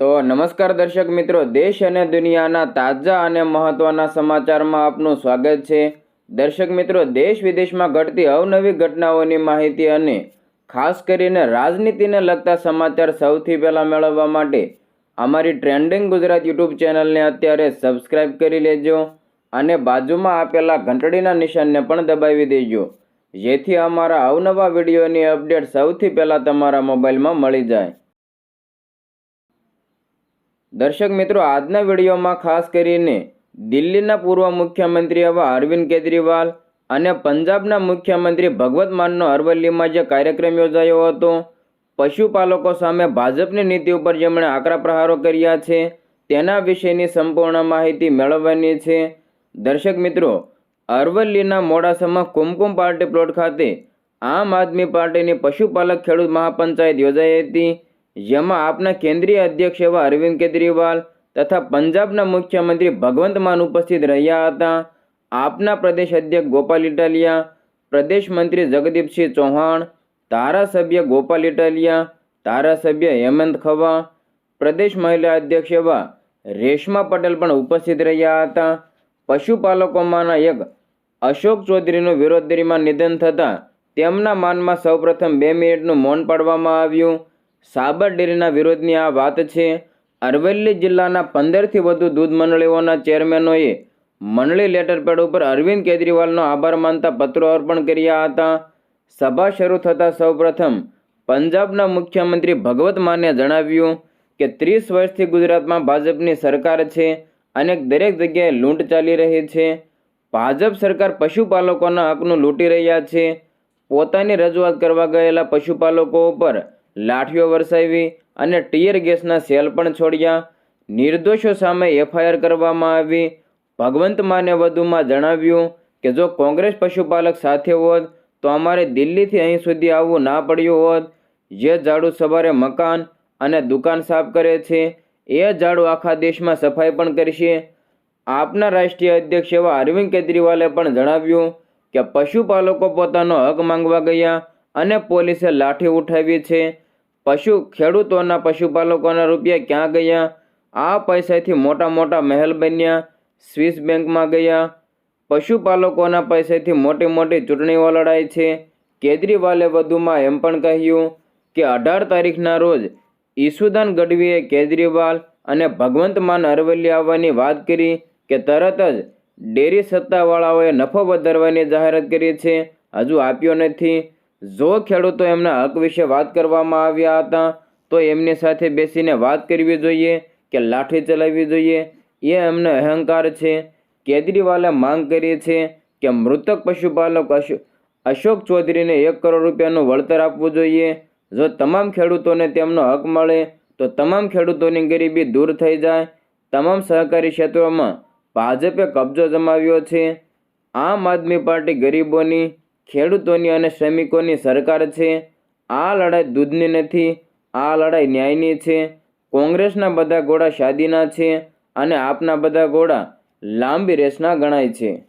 તો નમસ્કાર દર્શક મિત્રો, દેશ અને દુનિયાના તાજા અને મહત્વના સમાચારમાં આપનું સ્વાગત છે. દર્શક મિત્રો, દેશ વિદેશમાં ઘટતી અવનવી ઘટનાઓની માહિતી અને ખાસ કરીને રાજનીતિને લગતા સમાચાર સૌથી પહેલાં મેળવવા માટે અમારી ટ્રેન્ડિંગ ગુજરાત યુટ્યુબ ચેનલને અત્યારે સબસ્ક્રાઇબ કરી લેજો અને બાજુમાં આપેલા ઘંટડીના નિશાનને પણ દબાવી દેજો. જેથી અમારા અવનવા વિડીયોની અપડેટ સૌથી પહેલાં તમારા મોબાઈલમાં મળી જાય. દર્શક મિત્રો, આજના વિડીયોમાં ખાસ કરીને દિલ્હીના પૂર્વ મુખ્યમંત્રી એવા અરવિંદ કેજરીવાલ અને પંજાબના મુખ્યમંત્રી ભગવત માનનો અરવલ્લીમાં જે કાર્યક્રમ યોજાયો હતો, પશુપાલકો સામે ભાજપની નીતિ ઉપર જેમણે આકરા પ્રહારો કર્યા છે, તેના વિશેની સંપૂર્ણ માહિતી મેળવવાની છે. દર્શક મિત્રો, અરવલ્લીના મોડાસામાં કુમકુમ પાર્ટી પ્લોટ ખાતે આમ આદમી પાર્ટીની પશુપાલક ખેડૂત મહાપંચાયત યોજાઈ હતી. જેમાં આપના કેન્દ્રીય અધ્યક્ષ એવા અરવિંદ કેજરીવાલ તથા પંજાબના મુખ્યમંત્રી ભગવંત માન ઉપસ્થિત રહ્યા હતા. આપના પ્રદેશ અધ્યક્ષ ગોપાલ ઇટાલિયા, પ્રદેશ મંત્રી જગદીપસિંહ ચૌહાણ, ધારાસભ્ય ગોપાલ ઇટાલિયા, ધારાસભ્ય હેમંત ખવા, પ્રદેશ મહિલા અધ્યક્ષ એવા રેશમા પટેલ પણ ઉપસ્થિત રહ્યા હતા. પશુપાલકોમાંના એક અશોક ચૌધરીનું વિરોધરીમાં નિધન થતાં તેમના માનમાં સૌપ્રથમ બે મિનિટનું મૌન પાડવામાં આવ્યું. સાબર ડેરીના વિરોધની આ વાત છે. અરવલ્લી જિલ્લાના પંદરથી વધુ દૂધ મંડળીઓના ચેરમેનોએ મંડળી લેટરપેડ ઉપર અરવિંદ કેજરીવાલનો આભાર માનતા પત્રો અર્પણ કર્યા હતા. સભા શરૂ થતાં સૌપ્રથમ પંજાબના મુખ્યમંત્રી ભગવત માને જણાવ્યું કે ત્રીસ વર્ષથી ગુજરાતમાં ભાજપની સરકાર છે અને દરેક જગ્યાએ લૂંટ ચાલી રહી છે. ભાજપ સરકાર પશુપાલકોના હકનું લૂંટી રહ્યા છે. પોતાની રજૂઆત કરવા ગયેલા પશુપાલકો ઉપર લાઠીઓ વરસાવી અને ટીયર ગેસના સેલ પણ છોડ્યા. નિર્દોષો સામે એફઆઈઆર કરવામાં આવી. ભગવંત માને વધુમાં જણાવ્યું કે, જો કોંગ્રેસ પશુપાલક સાથે હોત, તો અમારે દિલ્હીથી અહીં સુધી આવવું ના પડ્યું હોત. જે ઝાડુ સવારે મકાન અને દુકાન સાફ કરે છે, એ ઝાડુ આખા દેશમાં સફાઈ પણ કરશે. આપના રાષ્ટ્રીય અધ્યક્ષ એવા અરવિંદ કેજરીવાલે પણ જણાવ્યું કે, પશુપાલકો પોતાનો હક માંગવા ગયા. અને પોલીસે લાઠી ઉઠાવી છે. પશુ ખેડૂતોના પશુપાલકોના રૂપિયા ક્યાં ગયા? આ પૈસાથી મોટા મોટા મહેલ બન્યા. સ્વિસ બેંકમાં ગયા. પશુપાલકોના પૈસાથી મોટી મોટી ચૂંટણીઓ લડાય છે. કેજરીવાલે વધુમાં એમ પણ કહ્યું કે અઢાર તારીખના રોજ ઈસુદાન ગઢવીએ કેજરીવાલ અને ભગવંત માન અરવલ્લી આવવાની વાત કરી કે તરત જ ડેરી સત્તાવાળાઓએ નફો વધારવાની જાહેરાત કરી છે. હજુ આપ્યો નથી. જો ખેડૂતો એમના હક વિશે વાત કરવામાં આવ્યા હતા, તો એમની સાથે બેસીને વાત કરવી જોઈએ કે લાઠી ચલાવવી જોઈએ. એ એમને અહંકાર છે. કેજરીવાલે માંગ કરી છે કે મૃતક પશુપાલક અશો- અશોક ચૌધરીને એક કરોડ રૂપિયાનું વળતર આપવું જોઈએ. જો તમામ ખેડૂતોને તેમનો હક મળે, તો તમામ ખેડૂતોની ગરીબી દૂર થઈ જાય. તમામ સહકારી ક્ષેત્રોમાં ભાજપે કબજો જમાવ્યો છે. આમ આદમી પાર્ટી ગરીબોની ખેડૂતોની અને શ્રમિકોની સરકાર છે. આ લડાઈ દૂધની નથી, આ લડાઈ ન્યાયની છે. કોંગ્રેસના બધા ઘોડા શાદીના છે અને આપના બધા ઘોડા લાંબી રેસના ગણાય છે.